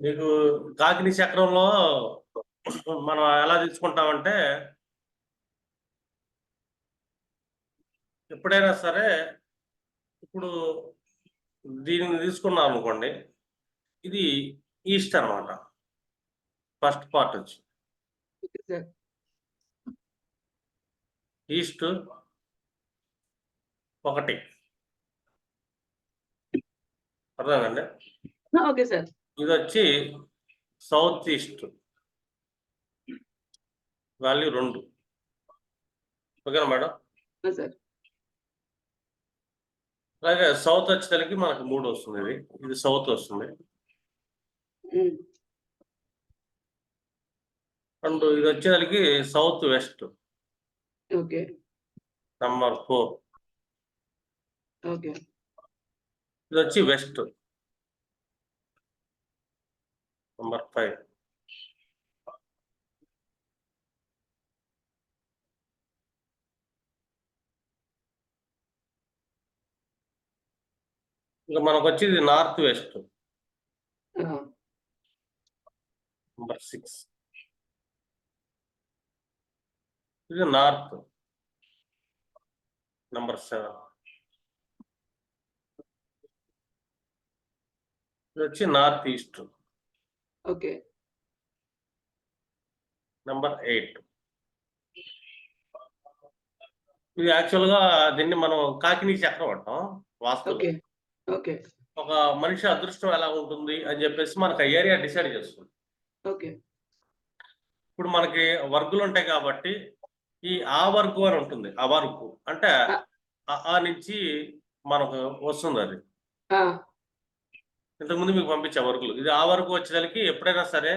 మీకు కాకిని చక్రంలో మనం ఎలా తీసుకుంటామంటే ఎప్పుడైనా సరే ఇప్పుడు దీనిని తీసుకున్నాం అనుకోండి ఇది ఈస్ట్ అన్నమాట. ఫస్ట్ పార్ట్ వచ్చి. ఈస్ట్ ఒకటి. అర్థమైందండి? Okay sir. ఇది వచ్చి సౌత్ ఈస్ట్ వాల్యూ రెండు. ఓకేనా మేడం? అలాగే సౌత్ వచ్చేసరికి మనకు మూడు వస్తుంది ఇది. ఇది సౌత్ వస్తుంది. అండ్ ఇది వచ్చేసరికి south west. Okay. Number four. Okay. ఇది వచ్చి వెస్ట్. నంబర్ ఫైవ్ ఇంకా మనకు వచ్చేది నార్త్ వెస్ట్. నంబర్ సిక్స్ ఇది నార్త్. నంబర్ సెవెన్ ఇది వచ్చి north east. Okay. Number eight. ఇది యాక్చువల్గా దీన్ని మనం కాకినీ చక్రం అంటాం వాస్తవం ఓకే. ఒక మనిషి అదృష్టం ఎలా ఉంటుంది అని చెప్పేసి మనకు ఏరియా డిసైడ్ చేస్తుంది. ఓకే. ఇప్పుడు మనకి వర్గులు ఉంటాయి కాబట్టి ఈ ఆ వర్గు అని ఉంటుంది ఆ వర్గు. అంటే ఆ- నుంచి మనకు వస్తుంది అది. ఇంతకుముందు మీకు పంపించే వర్గులు ఇది ఆ వరకు వచ్చేసరికి ఎప్పుడైనా సరే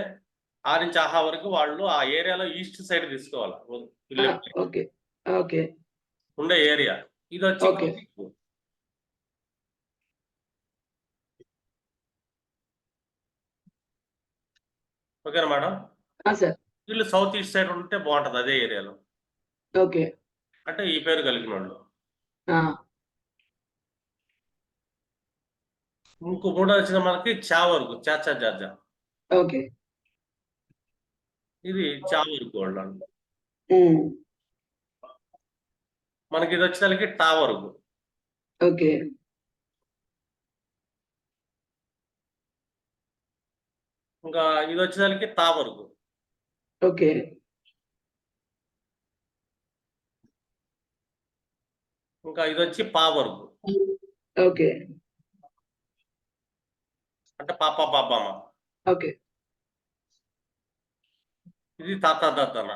ఆ నుంచి ఆహా వరకు వాళ్ళు ఆ ఏరియాలో ఈస్ట్ సైడ్ తీసుకోవాలి. ఉండే ఏరియా. ఇది వచ్చి. ఓకేనా మేడం? వీళ్ళు సౌత్ ఈస్ట్ సైడ్ ఉంటే బాగుంటది అదే ఏరియాలో. ఓకే. అంటే ఈ పేరు కలిగిన వాళ్ళు ఆ, ఇంకో మూడో వచ్చిన మనకి చా వరకు చాచా జాజా. ఓకే. ఇది చా వరకు. ఉమ్, మనకి ఇది వచ్చేసరికి టా వరకు ఓకే. ఇంకా ఇది వచ్చేసరికి తా వరకు ఓకే. ఇంకా ఇది వచ్చి పా వరకు ఓకే. అంటే పాప పాపమ్మ ఓకే. ఇది తాత దాతన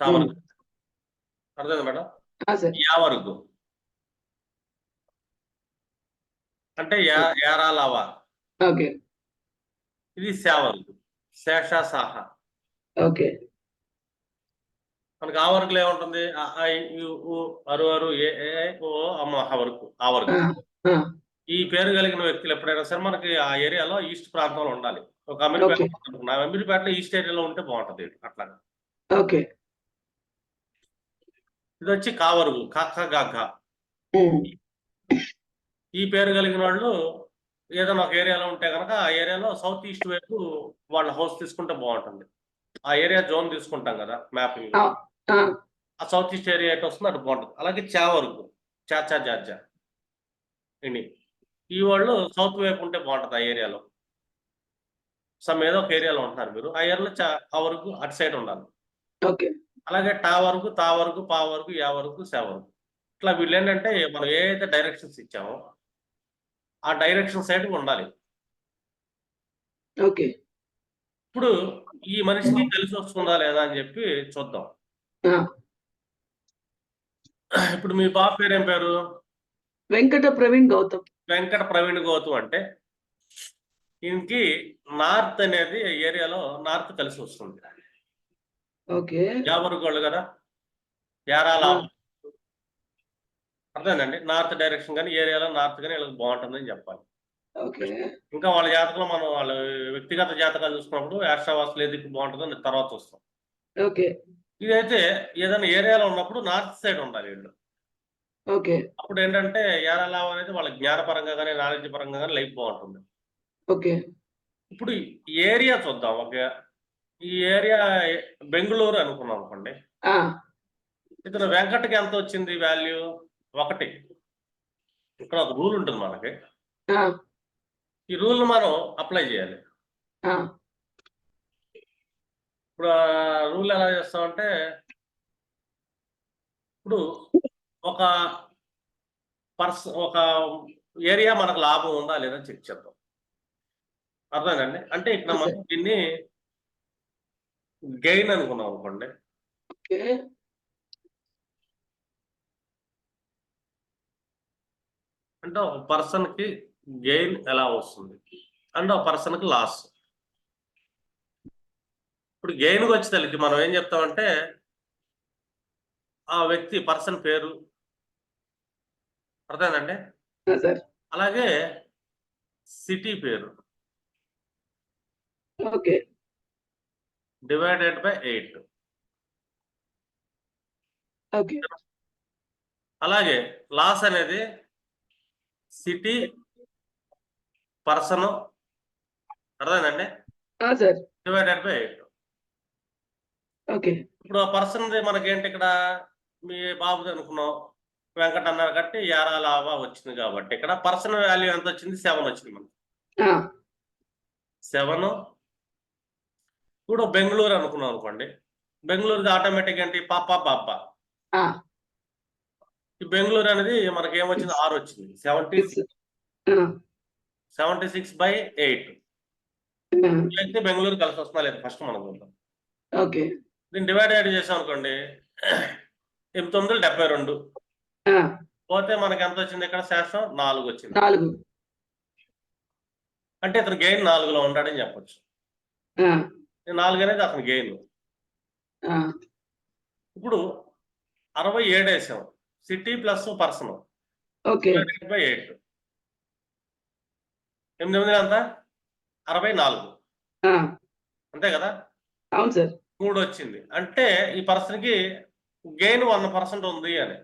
తా వరకు అర్థమైంది మేడం? యా వరకు అంటే యా యారాలావా. ఓకే. ఇది శా వరకు శేష సాహ ఓకే. మనకి ఆ వరకులో ఏముంటుంది? అరు అరు ఏ ఓ అమ్మ ఆ వరకు. ఆ వరకు ఈ పేరు కలిగిన వ్యక్తులు ఎప్పుడైనా సరే మనకి ఆ ఏరియాలో ఈస్ట్ ప్రాంతంలో ఉండాలి. ఒక అమీర్పేట. అమీర్పేటలో ఈస్ట్ ఏరియాలో ఉంటే బాగుంటది ఇది అట్లా ఓకే. ఇది వచ్చి కావరుగు కాక గాక ఈ పేరు కలిగిన వాళ్ళు ఏదైనా ఒక ఏరియాలో ఉంటే కనుక ఆ ఏరియాలో సౌత్ ఈస్ట్ వైపు వాళ్ళ హౌస్ తీసుకుంటే బాగుంటుంది. ఆ ఏరియా జోన్ తీసుకుంటాం కదా మ్యాపింగ్ ఆ, సౌత్ ఈస్ట్ ఏరియా ఎటు వస్తుంది అటు బాగుంటుంది. అలాగే చా వరకు చాచా జాజా. ఇని ఈ వాళ్ళు సౌత్ వైపు ఉంటే బాగుంటుంది ఆ ఏరియాలో. సమ్ ఏదో ఒక ఏరియాలో ఉంటున్నారు మీరు. ఆ ఏరియాలో ఆ వరకు అటు సైడ్ ఉండాలి. అలాగే టా వరకు తా వరకు పా వరకు యా వరకు సా వరకు. ఇట్లా వీళ్ళు ఏంటంటే మనం ఏ అయితే డైరెక్షన్స్ ఇచ్చామో ఆ డైరెక్షన్ సైడ్ ఉండాలి. ఓకే. ఇప్పుడు ఈ మనిషికి కలిసి వస్తుందా లేదా అని చెప్పి చూద్దాం. ఇప్పుడు మీ బాబు పేరు ఏం పేరు? వెంకట ప్రవీణ్ గౌతమ్. వెంకట ప్రవీణ్ గౌతమ్ అంటే ఈయనకి నార్త్ అనేది ఏరియాలో నార్త్ కలిసి వస్తుంది. ఓకే. యావరకు వాళ్ళు కదా? యారాల. అర్థమైందండి? నార్త్ డైరెక్షన్ కానీ ఏరియాలో నార్త్ కానీ వీళ్ళకి బాగుంటుందని చెప్పాలి. ఓకే. ఇంకా వాళ్ళ జాతకంలో మనం వాళ్ళ వ్యక్తిగత జాతకాలు చూసుకున్నప్పుడు యాష్టావాసులు ఏది బాగుంటుందో తర్వాత వస్తాం ఓకే. ఇదైతే ఏదైనా ఏరియాలో ఉన్నప్పుడు నార్త్ సైడ్ ఉండాలి వీళ్ళు. ఓకే. అప్పుడు ఏంటంటే యారాలావ్ అనేది వాళ్ళ జ్ఞానపరంగా కానీ నాలెడ్జ్ పరంగా కానీ లైఫ్ బాగుంటుంది. ఓకే. ఇప్పుడు ఏరియా చూద్దాం. ఒక ఈ ఏరియా బెంగళూరు అనుకున్నాం అనుకోండి. ఇతను వెంకటకి ఎంత వచ్చింది వాల్యూ? ఒకటి. ఇక్కడ ఒక రూల్ ఉంటుంది మనకి. ఈ రూల్ మనం అప్లై చేయాలి. ఇప్పుడు రూల్ ఎలా చేస్తామంటే ఇప్పుడు ఒక పర్స ఒక ఏరియా మనకు లాభం ఉందా లేదా చెక్ చేద్దాం. అర్థమైందండి? అంటే ఇక్కడ. మనం దీన్ని గెయిన్ అనుకున్నాం అనుకోండి. అంటే ఒక పర్సన్కి గెయిన్ ఎలా వస్తుంది? అంటే ఒక పర్సన్కి లాస్. ఇప్పుడు గెయిన్ వచ్చేసరికి మనం ఏం చెప్తామంటే ఆ వ్యక్తి పర్సన్ పేరు అర్థమైందండి? అలాగే సిటీ పేరు. Okay. Divided by eight. Okay. అలాగే లాస్ అనేది సిటీ పర్సన్. అర్థమైందండి? Divided by eight. ఓకే. ఇప్పుడు ఆ పర్సన్ మనకేంటి ఇక్కడ? మీ బాబుది అనుకున్నాం. వెంకట అన్నారు కాబట్టి యారా లాభా వచ్చింది కాబట్టి ఇక్కడ పర్సన్ వాల్యూ ఎంత వచ్చింది? సెవెన్ వచ్చింది మనకి. సెవెన్. ఇప్పుడు బెంగళూరు అనుకున్నాం అనుకోండి. బెంగళూరుది ఆటోమేటిక్ ఏంటి? పాప ఆ, ఈ బెంగళూరు అనేది మనకి ఏమొచ్చింది ఆరు వచ్చింది. సెవెంటీ. ఆ, సెవెంటీ సిక్స్ బై ఎయిట్. అయితే బెంగళూరు కలిసి వస్తుందా లేదు? ఫస్ట్ మనం చూద్దాం. ఓకే. దీన్ని డివైడ్ చేసాం అనుకోండి. ఎనిమిది తొమ్మిది డెబ్బై రెండు. పోతే మనకి ఎంత వచ్చింది ఇక్కడ శాస్త్రం నాలుగు వచ్చింది నాలుగు. అంటే ఇతను గెయిన్ నాలుగులో ఉంటాడని చెప్పొచ్చు. నాలుగు అనేది అతని గెయిన్ ఇప్పుడు అరవై ఏడు వేసాం city plus person by eight ఎనిమిది ఎనిమిది ఎంత? అరవై నాలుగు. అంతే కదా? అవును సార్. మూడు వచ్చింది అంటే ఈ పర్సన్కి గెయిన్ వన్ పర్సెంట్ ఉంది అని.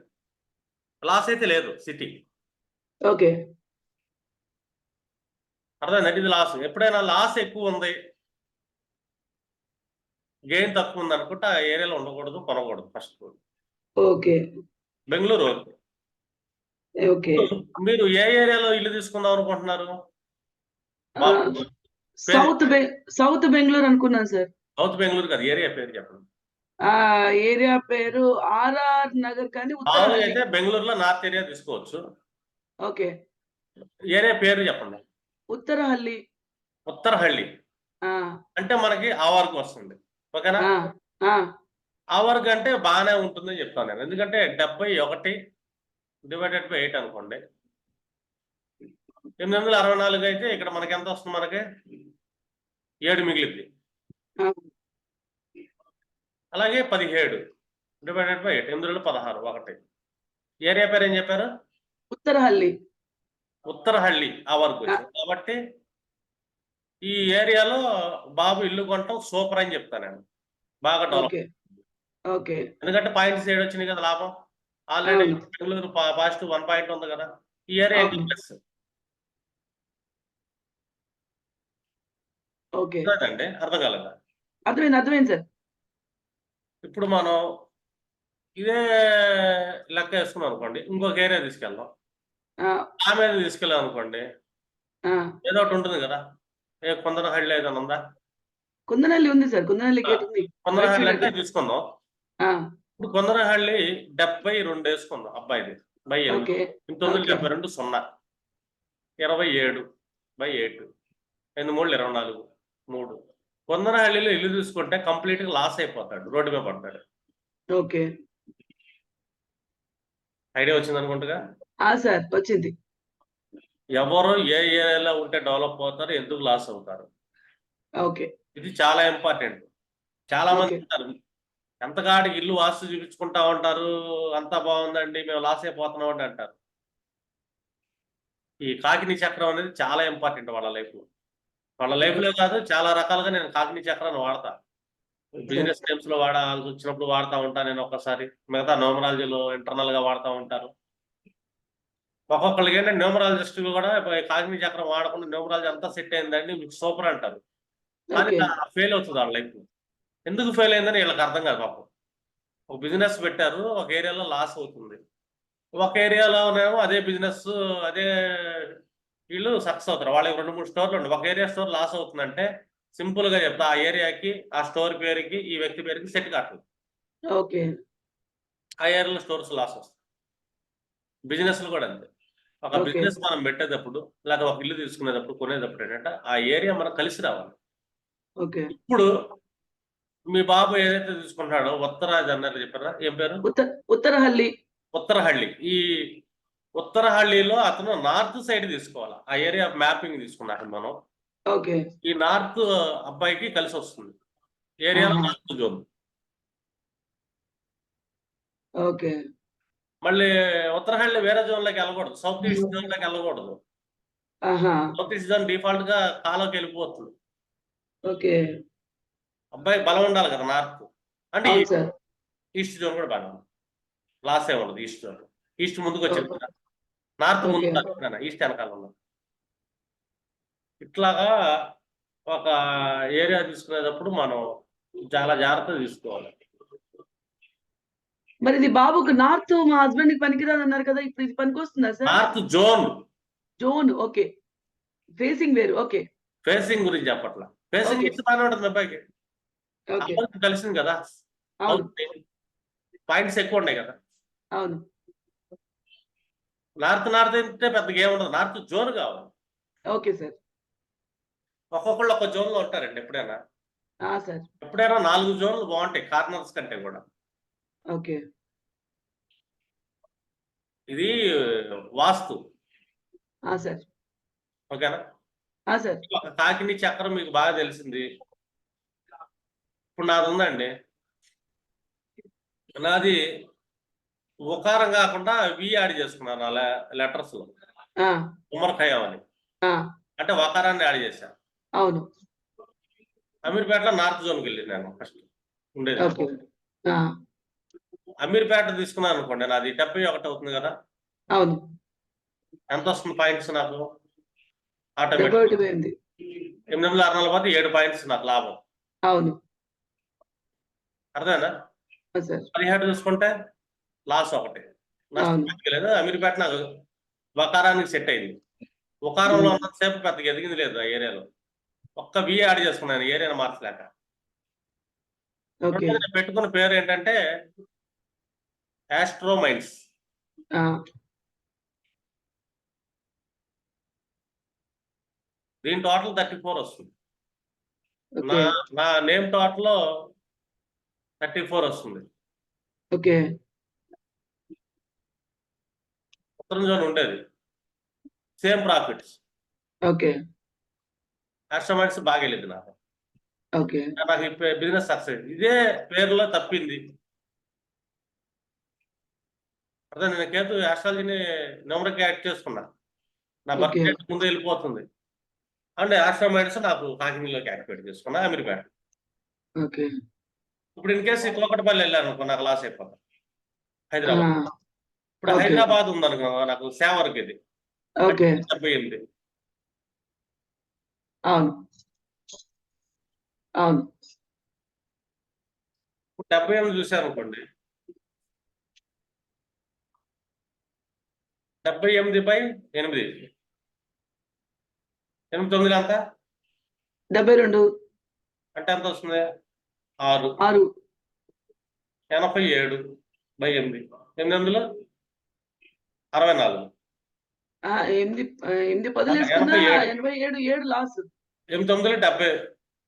లాస్ అయితే లేదు సిటీ ఓకే. అర్థమైందండి ఇది లాస్ ఎప్పుడైనా లాస్ ఎక్కువ ఉంది గెయిన్ తక్కువ ఉంది అనుకుంటే ఆ ఏరియాలో ఉండకూడదు కొనకూడదు first okay. Bengaluru okay. Okay. మీరు ఏ ఏరియాలో ఇల్లు తీసుకుందాం అనుకుంటున్నారు? సౌత్ బె సౌత్ బెంగళూరు అనుకున్నాను సార్. సౌత్ బెంగళూరు కాదు ఏరియా పేరు చెప్పండి. ఆ ఏరియా పేరు ఆర్ఆర్ నగర్ కానీ అయితే బెంగళూరులో నార్త్ ఏరియా తీసుకోవచ్చు. ఓకే. ఏరియా పేరు చెప్పండి. ఉత్తరహల్లి. ఉత్తరహಳ್ಳಿ ఆ, అంటే మనకి ఆవర్కు వస్తుంది. ఓకేనా? ఆ, ఆ, ఆవర్క్ అంటే బాగానే ఉంటుందని చెప్తాను నేను. ఎందుకంటే డెబ్బై ఒకటి డివైడెడ్ బై ఎయిట్ అనుకోండి. ఎనిమిది వందల అరవై నాలుగు అయితే ఇక్కడ మనకి ఎంత వస్తుంది మనకి? ఏడు మిగిలింది అలాగే పదిహేడు. డివైడెడ్ బై ఎయిట్ ఎనిమిది వందల పదహారు? ఒకటి. ఏరియా పేరు ఏం చెప్పారు? ఉత్తరహల్లి. ఉత్తరహಳ್ಳಿ ఆ వరకు కాబట్టి ఈ ఏరియాలో బాబు ఇల్లు కొనటం సూపర్ అని చెప్తాను నేను. బాగా డెవలప్ ఎందుకంటే పాయింట్స్ ఏడు వచ్చినాయి కదా లాభం. Already. Bengaluru positive one point ఉంది కదా. ఈ ఏరియా. ప్లస్ అర్థం కాలేదా? అర్థమైంది అర్థమైంది సార్. ఇప్పుడు మనం ఇదే లెక్క వేసుకున్నాం అనుకోండి ఇంకొక ఏరియా తీసుకెళ్దాం. ఆ. మీద తీసుకెళ్ళాం అనుకోండి ఏదో ఒకటి ఉంటుంది కదా. ఏ కుందనహళ్ళి ఏదైనా ఉందా? కుందనహళ్ళి ఉంది సార్ కుందనహళ్ళి కొందనహళ్ళి తీసుకుందాం. ఇప్పుడు కొందనహళ్ళి డెబ్బై రెండు వేసుకుందాం అబ్బాయిది బై ఎనిమిది ఎనిమిది డెబ్బై రెండు సున్నా. ఇరవై ఏడు బై ఏడు ఎనిమిది మూడు ఇరవై నాలుగు. మూడు. కొందరహಳ್ಳಿలో ఇల్లు తీసుకుంటే కంప్లీట్గా లాస్ అయిపోతాడు రోడ్డు మీద పడతాడు. ఓకే. ఐడియా వచ్చింది అనుకుంటుగా సార్ వచ్చింది. ఎవరు ఏ ఏరియాలో ఉంటే డెవలప్ అవుతారు ఎందుకు లాస్ అవుతారు? ఓకే. ఇది చాలా ఇంపార్టెంట్. చాలా మంది. ఉంటారు. ఎంతకాడికి ఇల్లు వాస్తు చూపించుకుంటా ఉంటారు అంతా బాగుందండి మేము లాస్ అయిపోతున్నాం అంటారు. ఈ కాకిని చక్రం అనేది చాలా ఇంపార్టెంట్ వాళ్ళ లైఫ్లో వాళ్ళ లైఫ్లో కాదు చాలా రకాలుగా నేను కాకిని చక్రాన్ని వాడతా. బిజినెస్ టైమ్స్లో వాడాల్సి వచ్చినప్పుడు వాడుతూ ఉంటా నేను ఒక్కసారి. మిగతా న్యూమరాలజీలో ఇంటర్నల్గా వాడుతూ ఉంటారు. ఒక్కొక్కరికి ఏంటంటే న్యూమరాలజిస్ట్ కూడా కాగ్ని చక్రం వాడకుండా న్యూమరాలజీ అంతా సెట్ అయిందండి మీకు సూపర్ అంటారు. కానీ ఫెయిల్ అవుతుంది వాళ్ళ లైఫ్ ఎందుకు ఫెయిల్ అయిందని వీళ్ళకి అర్థం కాదు పాపం. ఒక బిజినెస్ పెట్టారు ఒక ఏరియాలో లాస్ అవుతుంది. ఒక ఏరియాలోనేమో అదే బిజినెస్ అదే వీళ్ళు సక్సెస్ అవుతారు. వాళ్ళకి రెండు మూడు స్టోర్లు ఉండి ఒక ఏరియా స్టోర్ లాస్ అవుతుందంటే సింపుల్గా చెప్తా ఆ ఏరియాకి ఆ స్టోర్ పేరుకి ఈ వ్యక్తి పేరుకి సెట్ కావట్లేదు ఓకే. ఆ ఏరియాలో స్టోర్స్ లాస్ వస్తాయి. బిజినెస్లు కూడా అంతే. ఒక. బిజినెస్ మనం పెట్టేటప్పుడు లేదా ఒక ఇల్లు తీసుకునేటప్పుడు కొనేటప్పుడు ఏంటంటే ఆ ఏరియా మనకు కలిసి రావాలి. ఇప్పుడు మీ బాబు ఏదైతే తీసుకుంటాడో ఉత్తరాజ్ అన్నారు చెప్పారా? ఏం పేరు? ఉత్తర ఉత్తరహల్లి. ఉత్తరహಳ್ಳಿ ఈ ఉత్తరహళ్ళిలో అతను నార్త్ సైడ్ తీసుకోవాలి? ఆ ఏరియా మ్యాపింగ్ తీసుకున్నాక మనం. ఓకే. ఈ నార్త్ అబ్బాయికి కలిసి వస్తుంది. ఏరియాలో నార్త్ జోన్. ఓకే. మళ్ళీ ఉత్తరహళ్ళి వేరే జోన్లోకి వెళ్ళకూడదు. సౌత్ ఈస్ట్ జోన్లోకి వెళ్ళకూడదు. సౌత్ ఈస్ట్ జోన్ డిఫాల్ట్గా కాలోకి వెళ్ళిపోతుంది. ఓకే. అబ్బాయి బలం ఉండాలి కదా నార్త్. అంటే ఈస్ట్ జోన్ కూడా బాగా లాస్ ఏ ఉండదు ఈస్ట్ జోన్. ఈస్ట్ ముందుకు వచ్చేది నార్త్ ముందు ఈస్ట్ వెనకాల ఇట్లాగా ఒక ఏరియా తీసుకునేటప్పుడు మనం చాలా జాగ్రత్త తీసుకోవాలి. మరి ఇది బాబుకు నార్త్ మా హస్బెండ్కి పనికిరాదు అన్నారు కదా ఇప్పుడు ఇది పనికి వస్తుందా sir? North zone. Zone okay. Facing వేరు ఓకే. ఫేసింగ్ గురించి చెప్పట్లా. ఫేసింగ్. ఇచ్చి బాగానే ఉంటుంది అబ్బాయికి. కలిసింది కదా. అవును. పాయింట్స్ ఎక్కువ ఉన్నాయి కదా. అవును. నార్త్ నార్త్ అంటే పెద్దగా ఏముండదు నార్త్ జోన్ కావాలి. Okay sir. ఒక్కొక్కళ్ళు ఒక జోన్లో ఉంటారండి ఎప్పుడైనా. ఆ సార్. ఎప్పుడైనా నాలుగు జోన్లు బాగుంటాయి కార్నర్స్ కంటే కూడా. ఓకే. ఇది వాస్తు. ఆ సార్. ఓకేనా? ఆ సార్. కాకిని చక్రం మీకు బాగా తెలిసింది. ఇప్పుడు నాది ఉందండి. నాది ఉకారం కాకుండా వి యాడ్ చేసుకున్నాను అలా లెటర్స్లో. ఆ. ఉమర్ ఖయాం అని అంటే వకారాన్ని యాడ్ చేశాను. అవును. అమీర్పేటలో నార్త్ జోన్కి వెళ్ళి నేను ఫస్ట్. ఉండేది అమీర్పేట తీసుకున్నాను అనుకోండి నాది డెబ్బై ఒకటి అవుతుంది కదా. అవును. ఎంత వస్తుంది పాయింట్స్ నాకు? ఆటోమేటిక్ ఎనిమిది వందల అరవై నాలుగు పోతే ఏడు పాయింట్స్ నాకు లాభం. అవును. అర్థమైనా పదిహేడు చూసుకుంటే? లాస్ ఒకటి. నష్టం అమీర్పేట నాకు వకారానికి సెట్ అయింది. ఉకారంలో ఉమ్. ఉన్నంతసేపు పెద్దగా ఎదిగింది లేదు ఆ ఏరియాలో. ఒక్క బి యాడ్ చేసుకున్నాను. ఏరియాను మార్చలేక. పెట్టుకున్న పేరు ఏంటంటే యాస్ట్రో మైండ్స్ ఆ. దీని టోటల్ థర్టీ ఫోర్ వస్తుంది. నా నేమ్ టోటల్ థర్టీ ఫోర్ వస్తుంది. ఓకే. ఉత్తరం జోన్ ఉండేది. Same profits okay. కస్టమర్స్ బాగా వెళ్ళింది నాకు. ఓకే. నాకు బిజినెస్ సక్సెస్ ఇదే పేరులో తప్పింది. అదే నేను కేతు ఆస్ట్రాలజీని నెంబర్కి యాడ్ చేసుకున్నా. నా బర్త్. డేట్ ముందు వెళ్ళిపోతుంది. అండ్ ఆస్ట్రోమైడ్స్ నాకు కాకినీలోకి యాక్టివేట్ చేసుకున్నా అమీర్పేట ఓకే. ఇప్పుడు ఇన్ కేసు కోకటపల్లి వెళ్ళాను అనుకో నాకు లాస్ అయిపోతా ఆ. హైదరాబాద్ ఇప్పుడు. హైదరాబాద్ ఉందనుకో నాకు సేవర్కి ఇది ఓకే. డెబ్బై ఎనిమిది అవును. అవును. ఇప్పుడు డెబ్బై ఎనిమిది చూశారు అనుకోండి డెబ్బై ఎనిమిది బై ఎనిమిది. ఎనిమిది తొమ్మిది ఎంత? డెబ్బై రెండు. అంటే ఎంత వస్తుంది? ఆరు. ఆరు. ఎనభై ఏడు బై ఎనిమిది. ఎనిమిది ఎనిమిదిలో అరవై నాలుగు ఎనిమిది ఎనిమిది పదులు ఎనభై వేసుకున్నా ఏడు. ఎనభై ఏడు ఏడు లాస్ ఎనిమిది డెబ్బై.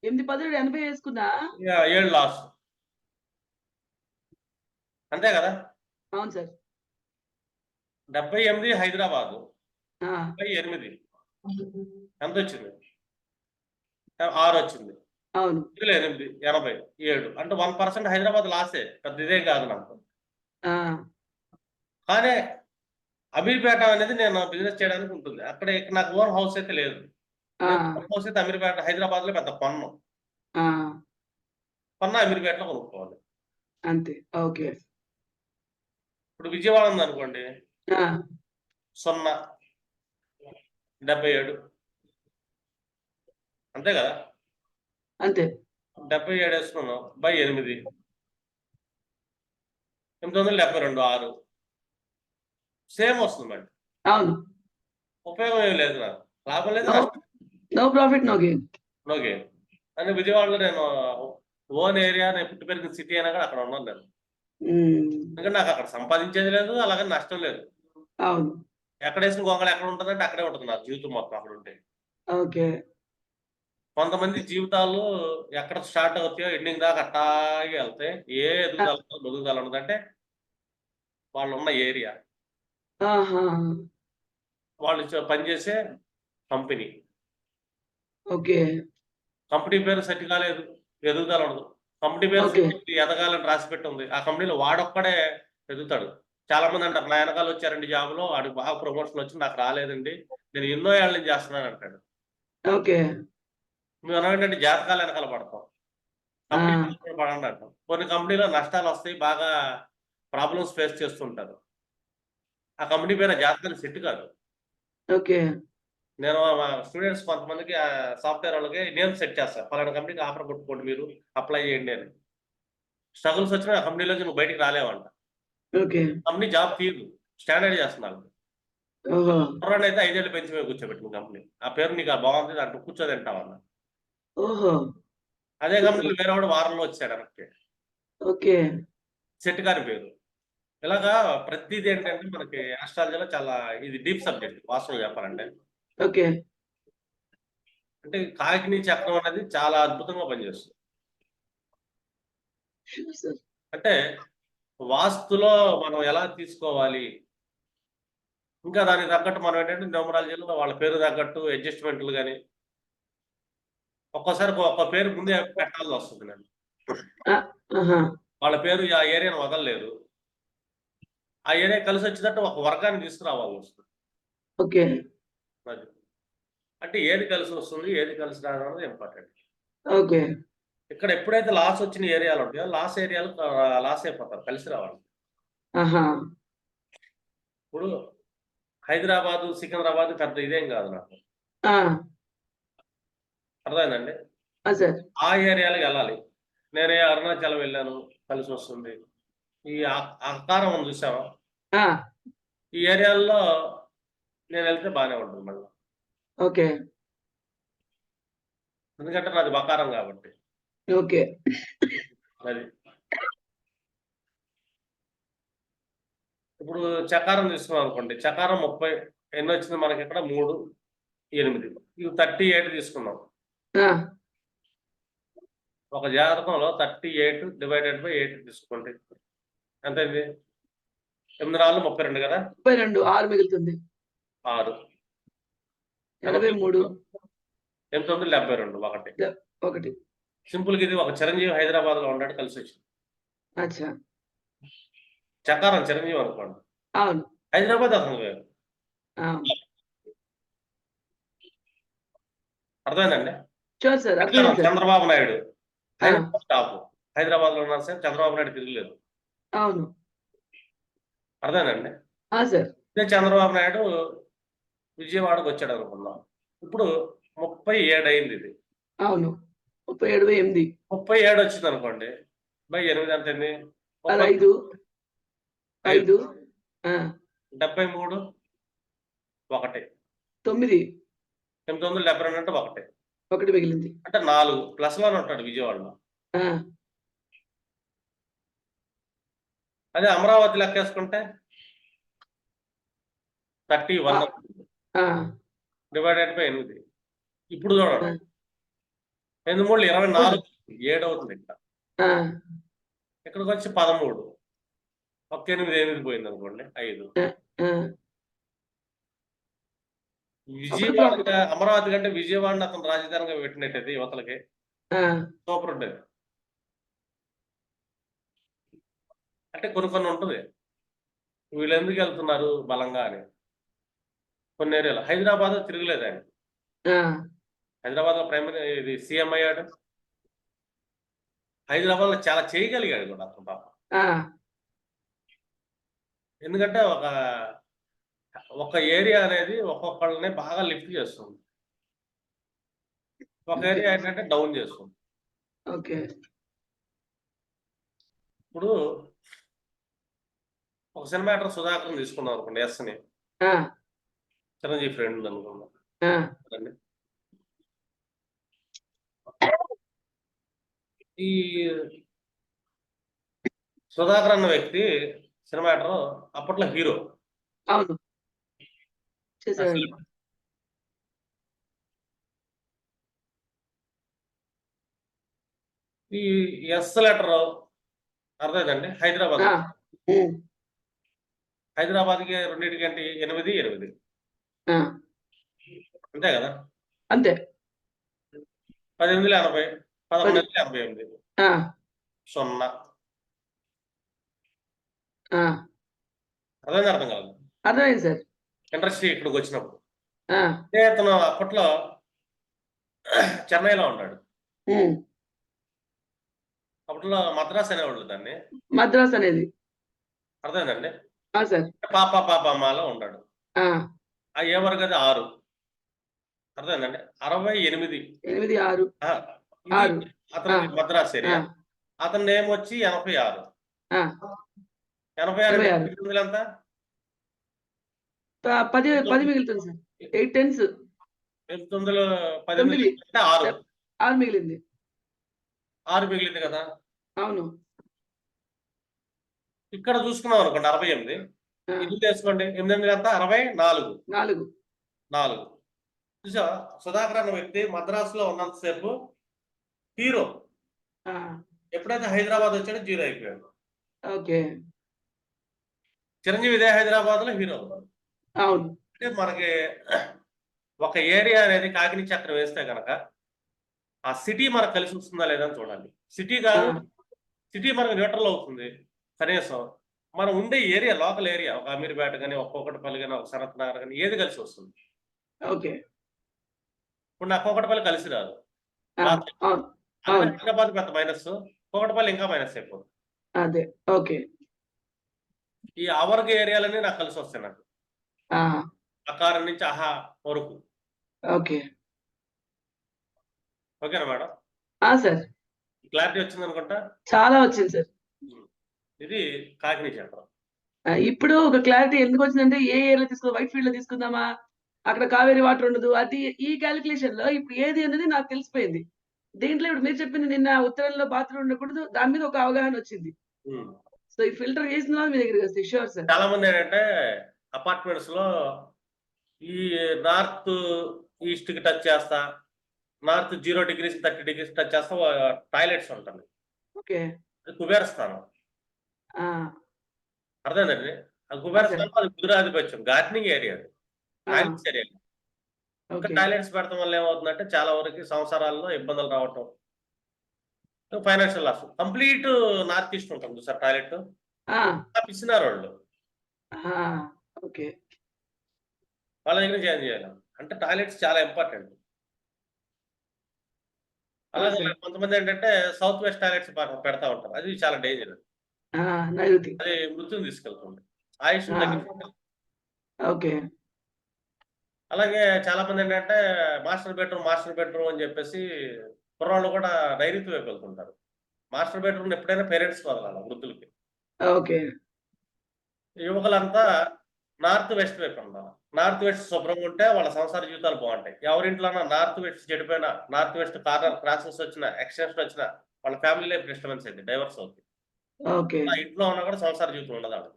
ఎనిమిది పదులు ఎనభై వేసుకున్నా? ఏడు లాస్ అంతే కదా? అవును సార్. డెబ్బై ఎనిమిది హైదరాబాదు. డెబ్బై ఎనిమిది. ఎంత వచ్చింది? ఆరు వచ్చింది. అవును. ఎనిమిది ఎనభై ఏడు. అంటే వన్ పర్సెంట్ హైదరాబాద్ లాసే పెద్ద ఇదేం కాదు నాకు. ఆ, కానీ అమీర్పేట అనేది నేను బిజినెస్ చేయడానికి ఉంటుంది. అక్కడ నాకు ఓన్ హౌస్ అయితే లేదు. హౌస్ అయితే అమీర్పేట హైదరాబాద్లో పెద్ద కొన్నం ఆ, కొన్న అమీర్పేటలో కొనుక్కోవాలి. అంతే. ఓకే. ఇప్పుడు విజయవాడ ఉంది అనుకోండి సున్నా డెబ్బై ఏడు. అంతే కదా? అంతే. డెబ్బై ఏడు వేసుకున్నాం. బై ఎనిమిది. ఎనిమిది వందల డెబ్బై రెండు ఆరు. సేమ్ వస్తుంది మేడం అవును. ఉపయోగం ఏమి లేదు నాకు లాభం లేదు. No profit no gain okay అని విజయవాడలో నేను ఓన్ ఏరియా నేను పుట్టి పెరిగిన సిటీ అయినా కూడా అక్కడ ఉన్నాను నేను. ఎందుకంటే నాకు అక్కడ సంపాదించేది లేదు అలాగే నష్టం లేదు. అవును. ఎక్కడ వేసిన గొంగళ ఎక్కడ ఉంటుందంటే అక్కడే ఉంటుంది నా జీవితం మొత్తం అక్కడ ఉంటే. ఓకే. కొంతమంది జీవితాలు ఎక్కడ స్టార్ట్ అవుతాయో ఎండింగ్ దాకా అట్టాగే వెళ్తాయి ఏ ఎదుగుదల ఎదుగుదల ఉండదంటే వాళ్ళు ఉన్న ఏరియా. ఆహా. వాళ్ళు చే- పనిచేసే కంపెనీ. ఓకే. కంపెనీ పేరు సెట్ కాలేదు ఎదుగుదల ఉండదు కంపెనీ పేరు Okay. సెట్ అయ్యి ఎదగాలని రాసి పెట్టి ఉంది ఆ కంపెనీలో వాడొక్కడే ఎదుగుతాడు. చాలా మంది అంటారు నా వెనకాల వచ్చారండి జాబ్లో వాడికి బాగా ప్రమోషన్ వచ్చి నాకు రాలేదండి. నేను ఎన్నో ఏళ్ళ నుంచి చేస్తున్నాను అంటాడు. ఓకే. మేము మనం ఏంటంటే జాతకాలు వెనకాల పడతాం కంపెనీ వెనకాల పడండి అంటాం కొన్ని కంపెనీలో నష్టాలు వస్తాయి బాగా ప్రాబ్లమ్స్ ఫేస్ చేస్తుంటారు. ఆ కంపెనీ పేరు జాతకాలు సెట్ కాదు. ఓకే. నేను మా స్టూడెంట్స్ కొంతమందికి సాఫ్ట్వేర్ వాళ్ళకి నేను సెట్ చేస్తాను పలానా కంపెనీకి ఆఫర్ కొట్టుకోండి మీరు అప్లై చేయండి అని. స్ట్రగుల్స్ వచ్చినా ఆ కంపెనీలోంచి నువ్వు బయటికి రాలేవంట. కంపెనీ జాబ్ తీయదు. స్టాండర్డ్ చేస్తున్నారు. కుర్రాన్ని అయితే ఐదేళ్ళు పెంచి మీద కూర్చోబెట్టిన కంపెనీ ఆ పేరు నీకు బాగుంది దాంట్లో కూర్చోదంటావన్న ఓహో. అదే కంపెనీలో వేరే వాడు వారంలో వచ్చాడు వెనక్కి ఓకే. సెట్ కాని పేరు. ఇలాగా ప్రతిదీ ఏంటంటే మనకి ఆస్ట్రాలజీలో చాలా ఇది డీప్ సబ్జెక్ట్ వాస్తవం చెప్పాలంటే ఓకే. అంటే కాకిని చక్రం అనేది చాలా అద్భుతంగా పనిచేస్తుంది. అంటే వాస్తులో మనం ఎలా తీసుకోవాలి? ఇంకా దానికి తగ్గట్టు మనం ఏంటంటే న్యూమరాలజీలో వాళ్ళ పేరు తగ్గట్టు అడ్జస్ట్మెంట్లు కానీ ఒక్కోసారి ఒక్క పేరు ముందే పెట్టాల్సి వస్తుంది. నేను వాళ్ళ పేరు ఆ ఏరియాను వదలలేదు. ఆ ఏరియా కలిసి వచ్చేటట్టు ఒక వర్గాన్ని తీసుకురావాల్సి వస్తుంది. ఓకే. అంటే ఏది కలిసి వస్తుంది ఏది కలిసి రావడం అనేది ఇంపార్టెంట్. ఓకే. ఇక్కడ ఎప్పుడైతే లాస్ వచ్చిన ఏరియాలు ఉంటాయో లాస్ ఏరియాలు లాస్ అయిపోతారు కలిసి రావాలి. ఇప్పుడు హైదరాబాదు సికింద్రాబాద్ పెద్ద ఇదేం కాదు నాకు. అర్థమైందండి? ఆ ఏరియాలకు వెళ్ళాలి. నేనే అరుణాచలం వెళ్ళాను కలిసి వస్తుంది. ఈ ఆకారం ఉంది చూసావా? ఈ ఏరియాల్లో నేను వెళ్తే బాగానే ఉంటుంది మళ్ళీ. ఓకే. ఎందుకంటే నాది బకారం కాబట్టి. ఓకే. అది ఇప్పుడు చకారం తీసుకున్నాం అనుకోండి చకారం ముప్పై ఎన్ని వచ్చింది మనకి ఇక్కడ? మూడు ఎనిమిది. ఇవి థర్టీ ఎయిట్ తీసుకున్నాం. ఒక జాతకంలో thirty eight divided by eight తీసుకోండి. ఎంత అయింది? ఎనిమిది నాలుగు ముప్పై రెండు కదా? ముప్పై రెండు ఆరు మిగులుతుంది. ఆరు. ఎనభై మూడు. ఎనిమిది తొమ్మిది డెబ్బై రెండు ఒకటి. ఒకటి. సింపుల్గా ఇది ఒక చిరంజీవి హైదరాబాద్లో ఉన్నాడు కలిసి వచ్చింది. అచ్చా. చకారం చిరంజీవి అనుకోండి. అవును. హైదరాబాద్ అతను వేరు. అర్థమైందండి? చంద్రబాబు నాయుడు. హైదరాబాద్ టాప్. హైదరాబాద్లో ఉన్నారు సార్ చంద్రబాబు నాయుడు తిరగలేదు. అవును. అర్థమైందండి ఆ సార్. ఇదే చంద్రబాబు నాయుడు విజయవాడకు వచ్చాడు అనుకుందాం. ఇప్పుడు ముప్పై ఏడు అయింది ఇది. అవును. ముప్పై ఏడు ఎనిమిది. ముప్పై ఏడు వచ్చింది అనుకోండి. బై ఎనిమిది ముప్పై- ఐదు ఐదు డెబ్బై మూడు? ఒకటి. తొమ్మిది. ఎనిమిది వందల డెబ్బై రెండు అంటే ఒకటి. ఒకటి మిగిలింది. అంటే నాలుగు ప్లస్లోనే ఉంటాడు విజయవాడలో ఆ, అదే అమరావతి లెక్కేసుకుంటే థర్టీ వన్ డివైడెడ్ బై ఎనిమిది. ఇప్పుడు చూడండి. ఎనిమిది మూడు ఇరవై నాలుగు ఏడు అవుతుంది ఇక్కడ ఇక్కడికి వచ్చి పదమూడు. ఒక్క ఎనిమిది ఎనిమిది పోయింది అనుకోండి ఐదు. విజయవాడ అమరావతి కంటే విజయవాడని అతను రాజధానిగా పెట్టినట్టయితే యువతలకి సూపర్ ఉండేది. అంటే కొన్ని కొన్ని ఉంటుంది. వీళ్ళు ఎందుకు వెళ్తున్నారు బలంగా అని. కొన్ని ఏరియాలు. హైదరాబాద్ తిరగలేదు ఆయన. హైదరాబాద్లో ప్రైమరీ ఇది సీఎం అయ్యాడు. హైదరాబాద్లో చాలా చేయగలిగాడు కూడా అతను పాప. ఎందుకంటే ఒక ఒక ఏరియా అనేది ఒక్కొక్కళ్ళని బాగా లిఫ్ట్ చేస్తుంది. ఒక ఏరియా ఏంటంటే డౌన్ చేస్తుంది. ఓకే. ఇప్పుడు ఒక సినిమా యాక్టర్ సుధాకర్ తీసుకున్నాం అనుకోండి ఎస్ని ఆ, చిరంజీవి ఫ్రెండ్ అనుకున్నాం. ఈ సుధాకర్ అన్న వ్యక్తి సినిమా యాక్టర్ అప్పట్లో హీరో. ఈ ఎస్ లెటర్ అర్థమైందండి? హైదరాబాద్. హైదరాబాద్కి రెండింటికి అంటే ఎనిమిది. ఎనిమిది అంతే కదా? అంతే. పద్దెనిమిది ఎనభై పదకొండు వందల ఎనభై ఎనిమిది. సున్నా. అర్థమైంది అర్థం కాదు అర్థమైంది సార్. ఇండస్ట్రీ ఇక్కడికి వచ్చినప్పుడు. అంటే అతను అప్పట్లో చెన్నైలో ఉన్నాడు ఉమ్, అప్పట్లో మద్రాస్ అనేవాళ్ళు దాన్ని. మద్రాస్ అనేది. అర్థమైందండి? సార్. పాప పాప అమ్మలో ఉన్నాడు. ఆ, ఏ వర్గ ఆరు. అర్థమైందండి? అరవై ఎనిమిది. ఎనిమిది ఆరు. అతని. మద్రాస్ ఏరియా. అతని నేమ్ వచ్చి ఎనభై ఆరు. ఎనభై ఆరు ఎంత? పది పది మిగులుతుంది సార్. Eight tens. ఎనిమిది వందల పద్దెనిమిది తొమ్మిది. అంటే ఆరు. ఆరు మిగిలింది. ఆరు మిగిలింది కదా? అవును. ఇక్కడ చూసుకున్నాం అనుకోండి అరవై ఎనిమిది. ఇది చేసుకోండి ఎనిమిది ఎనిమిది ఎంత? అరవై నాలుగు. నాలుగు. నాలుగు. చూసా సుధాకర్ అన్న వ్యక్తి మద్రాసులో ఉన్నంతసేపు హీరో. ఎప్పుడైతే హైదరాబాద్ వచ్చాడో జీరో అయిపోయాడు. ఓకే. చిరంజీవి ఇదే హైదరాబాద్లో హీరో అవును. అంటే మనకి ఒక ఏరియా అనేది కాకిని చక్రం వేస్తే కనుక ఆ సిటీ మనకు కలిసి వస్తుందా లేదా అని చూడాలి సిటీ కాదు. సిటీ మనకు న్యూట్రల్ అవుతుంది. కనీసం మనం ఉండే ఏరియా లోకల్ ఏరియా ఒక అమీర్పేట కానీ ఒక్కొక్కటిపల్లి కానీ ఒక శరత్ నగర్ కానీ ఏది కలిసి వస్తుంది? ఓకే. ఇప్పుడు నాకు ఒక్కొక్కటిపల్లి కలిసి రాదు. హైదరాబాద్ పెద్ద మైనస్ ఒక్కొక్కటిపల్లి ఇంకా మైనస్ అయిపోతుంది అదే ఓకే. ఈ అవర్గ ఏరియాలన్నీ నాకు కలిసి వస్తాయి నాకు. ఆ, అకారం నుంచి అహా వరకు. ఓకే. ఓకేనా మేడం? సార్. క్లారిటీ వచ్చింది అనుకుంటా చాలా వచ్చింది సార్. ఇది కాకినీ ఆ, ఇప్పుడు ఒక క్లారిటీ ఎందుకు వచ్చిందంటే ఏ ఏరియా తీసుకుందాం వైట్ ఫీల్డ్లో తీసుకుందామా? అక్కడ కావేరీ వాటర్ ఉండదు. అది ఈ క్యాలిక్యులేషన్లో ఇప్పుడు ఏది అనేది నాకు తెలిసిపోయింది. దీంట్లో ఇప్పుడు మీరు చెప్పింది నిన్న ఉత్తరంలో బాత్రూమ్ ఉండకూడదు దాని మీద ఒక అవగాహన వచ్చింది. సో ఈ ఫిల్టర్ చేసిన మీ దగ్గరికి వస్తాయి షూర్ సార్ చాలా మంది ఏంటంటే అపార్ట్మెంట్స్లో ఈ నార్త్ ఈస్ట్కి టచ్ చేస్తా north zero degrees thirty degrees touch చేస్తా టాయిలెట్స్ ఉంటుంది ఓకే. కుబేర స్థానం అర్థమైందండి? అది కుబేర Okay. స్థానం అది కుదిరాధిపత్యం గార్డెనింగ్ ఏరియా టాయిలెట్స్ ఏరియా ఇంకా టాయిలెట్స్ పెడతాం వల్ల ఏమవుతుందంటే చాలా వరకు సంవత్సరాల్లో ఇబ్బందులు రావటం. Financial loss. Complete north east ఉంటుంది సార్ టాయిలెట్ పిచ్చినారు వాళ్ళు. వాళ్ళ దగ్గర చేంజ్ చేయాలి? అంటే టాయిలెట్స్ చాలా ఇంపార్టెంట్. అలాగే. కొంతమంది ఏంటంటే సౌత్ వెస్ట్ టాయిలెట్స్ పెడతా ఉంటారు. అది చాలా డేంజర్. నైరుతి అది మృత్యుని తీసుకెళ్తుంది ఆయుష్ ఓకే. అలాగే చాలా మంది ఏంటంటే మాస్టర్ బెడ్రూమ్ మాస్టర్ బెడ్రూమ్ అని చెప్పేసి కుర్రాళ్ళు కూడా నైరుతి వైపు వెళ్తుంటారు. మాస్టర్ బెడ్రూమ్ ఎప్పుడైనా పేరెంట్స్ వదలాలి వృద్ధులకి? ఓకే. యువకులంతా నార్త్ వెస్ట్ వైపు ఉండాలి. నార్త్ వెస్ట్ శుభ్రంగా ఉంటే వాళ్ళ సంసార జీవితాలు బాగుంటాయి. ఎవరింట్లో నార్త్ వెస్ట్ చెడిపోయినా నార్త్ వెస్ట్ కార్నర్ క్రాసెస్ వచ్చినా ఎక్స్టెన్షన్ వచ్చినా వాళ్ళ ఫ్యామిలీ లైఫ్ డిస్టర్బెన్స్ అయింది డైవర్స్ అవుతుంది ఇంట్లో ఉన్నా కూడా సంసార జీవితం ఉండదు.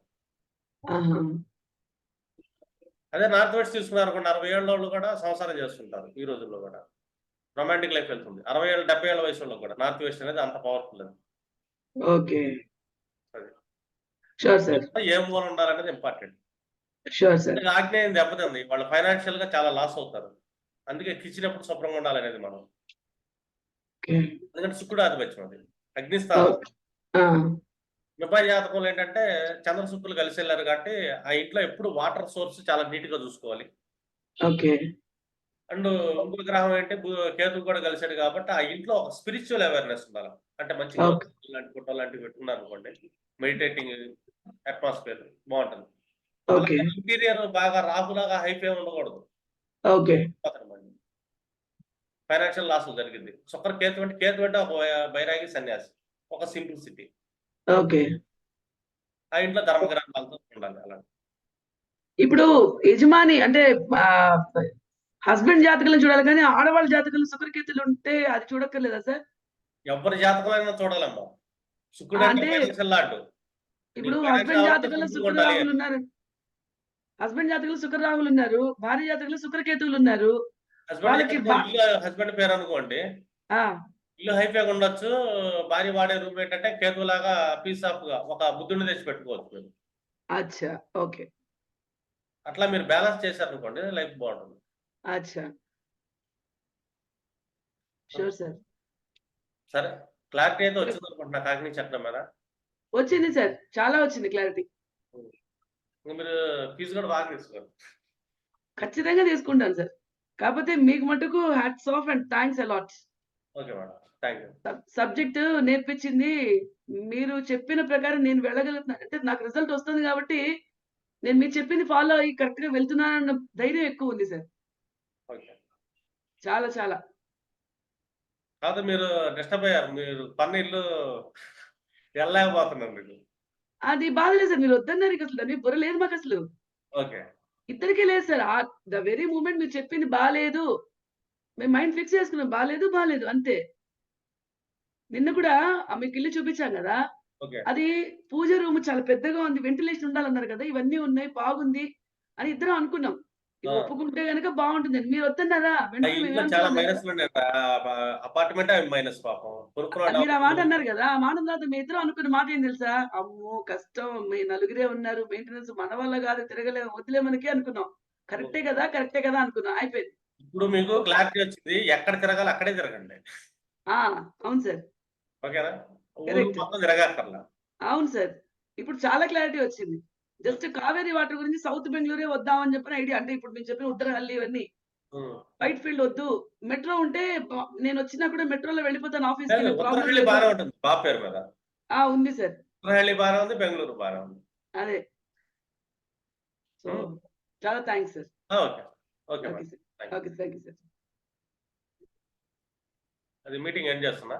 ఆహా, అదే నార్త్ వెస్ట్ తీసుకున్నారు అనుకోండి అరవై ఏళ్ళ వాళ్ళు కూడా సంసారం చేస్తుంటారు ఈ రోజుల్లో కూడా. రొమాంటిక్ లైఫ్ వెళ్తుంది అరవై ఏళ్ళ డెబ్బై ఏళ్ళ వయసు కూడా నార్త్ వెస్ట్ అనేది అంత పవర్ఫుల్ అది ఓకే. అది. Sure sir. ఏ మూల ఉండాలనేది ఇంపార్టెంట్. Sure sir. ఆగ్నేయం దెబ్బతింది వాళ్ళు ఫైనాన్షియల్గా చాలా లాస్ అవుతారు. అందుకే కిచెన్ ఎప్పుడు శుభ్రంగా ఉండాలనేది మనం. ఎందుకంటే శుక్రుడు ఆధిపత్యం అది. అగ్నిస్థానం. మిగతా జాతకంలో ఏంటంటే చంద్ర శుక్రులు కలిసి వెళ్ళారు కాబట్టి ఆ ఇంట్లో ఎప్పుడు వాటర్ సోర్స్ చాలా నీట్గా చూసుకోవాలి. ఓకే. అండ్ ఇంకో గ్రహం ఏంటి? కేతు కూడా కలిసాడు కాబట్టి ఆ ఇంట్లో ఒక స్పిరిచువల్ అవేర్నెస్ ఉండాలి. అంటే మంచి లాంటి ఫోటో లాంటివి పెట్టుకున్నారు అనుకోండి. మెడిటేటింగ్ అట్మాస్ఫియర్ బాగుంటుంది. ఇంటీరియర్ బాగా రాకులాగా హైఫై ఉండకూడదు. ఓకే. ఫైనాన్షియల్ లాస్ జరిగింది. సుక్కర్ కేతు అంటే కేతు అంటే ఒక బైరాగి సన్యాసి. ఒక సింప్లిసిటీ ఓకే. ఆ ఇంట్లో ధర్మగ్రంథాలతో ఉండాలి అలా ఇప్పుడు యజమాని అంటే హస్బెండ్ జాతకాలను చూడాలి కానీ ఆడవాళ్ళ జాతకాలు శుక్రకేతులు ఉంటే అది చూడక్కర్లేదా సార్? ఎవరి జాతకమైనా చూడాలమ్మా. శుక్రుడు అంటే ఇప్పుడు హస్బెండ్ జాతకంలో అవసరం శుక్ర ఉండాలి. రాహులు ఉన్నారు. హస్బెండ్ జాతకంలో శుక్ర రాహులు ఉన్నారు. భార్య జాతకంలో శుక్రకేతువులు ఉన్నారు. హస్బెండ్ వాళ్ళకి పేరు అనుకోండి. ఇల్లు హైఫైగా ఉండొచ్చు. భార్య వాడే రూమ్ ఏంటంటే కేతులాగా పీస్ ఆఫ్గా ఒక బుద్ధుడిని తెచ్చి పెట్టుకోవచ్చు మీరు. అచ్చా ఓకే. అట్లా మీరు బ్యాలెన్స్ చేశారనుకోండి లైఫ్ బాగుంటుంది. అచ్చా. షూర్ సార్ సరే క్లారిటీ అయితే వచ్చింది అనుకుంటున్నా కాకినీ చట్టం మీద. వచ్చింది సార్ చాలా వచ్చింది క్లారిటీ. మీరు ఫీజు కూడా బాగా తీసుకోండి. ఖచ్చితంగా తీసుకుంటాను సార్ కాకపోతే మీకు మటుకు hats off and thanks a lot okay madam. Subject నేర్పించింది. మీరు చెప్పిన ప్రకారం నేను వెళ్ళగలుగుతున్నాను అంటే నాకు రిజల్ట్ వస్తుంది కాబట్టి నేను మీరు చెప్పింది ఫాలో అయ్యి కరెక్ట్గా వెళ్తున్నానన్న ధైర్యం ఎక్కువ ఉంది సార్. చాలా చాలా. కాదు మీరు డిస్టర్బ్ అయ్యారు. మీరు పన్ను ఇల్లు వెళ్ళలేకపోతున్నారు మీకు అది బాధ లేదు సార్. మీరు వద్దన్నారు ఇక అసలు. దాని బుర్ర లేదు మాకు అసలు. ఓకే ఇద్దరికీ లేదు సార్. ఆ ద వెరీ మూమెంట్ మీరు చెప్పింది బాగాలేదు మేము మైండ్ ఫిక్స్ చేసుకున్నాం. బాగాలేదు బాగాలేదు అంతే. నిన్న కూడా మీకు ఇల్లు చూపించాం కదా అది పూజ రూమ్ చాలా పెద్దగా ఉంది వెంటిలేషన్ ఉండాలన్నారు కదా ఇవన్నీ ఉన్నాయి బాగుంది అని ఇద్దరం అనుకున్నాం. ఒప్పుకుంటే గనుక బాగుంటుంది మీరు వద్దన్నారా? మీరు ఆ మాట అన్నారు కదా ఆ మాట తర్వాత మీ ఇద్దరం అనుకున్న మాట ఏం తెలుసా? అమ్మో కష్టం మీ నలుగురే ఉన్నారు మెయింటెనెన్స్ మన వల్ల కాదు తిరగలే వదిలే మనకి అనుకున్నాం. కరెక్టే కదా కరెక్టే కదా అనుకున్నాం అయిపోయింది. ఇప్పుడు మీకు క్లారిటీ వచ్చింది ఎక్కడ తిరగాలి అక్కడే తిరగండి. ఆ అవును సార్. అవును సార్. ఇప్పుడు చాలా క్లారిటీ వచ్చింది. జస్ట్ కావేరీ వాటర్ గురించి సౌత్ బెంగళూరే వద్దామని చెప్పిన ఐడియా. అంటే ఇప్పుడు మీరు చెప్పిన ఉత్తరహల్లి ఇవన్నీ. వైట్ ఫీల్డ్ వద్దు. మెట్రో ఉంటే నేను వచ్చినా కూడా మెట్రోలో వెళ్ళిపోతాను ఆఫీస్ ఉంది సార్. బాగా బెంగళూరు అదే. చాలా thanks sir. Okay. Thank you sir. అది మీటింగ్ ఎండ్ చేస్తున్నా.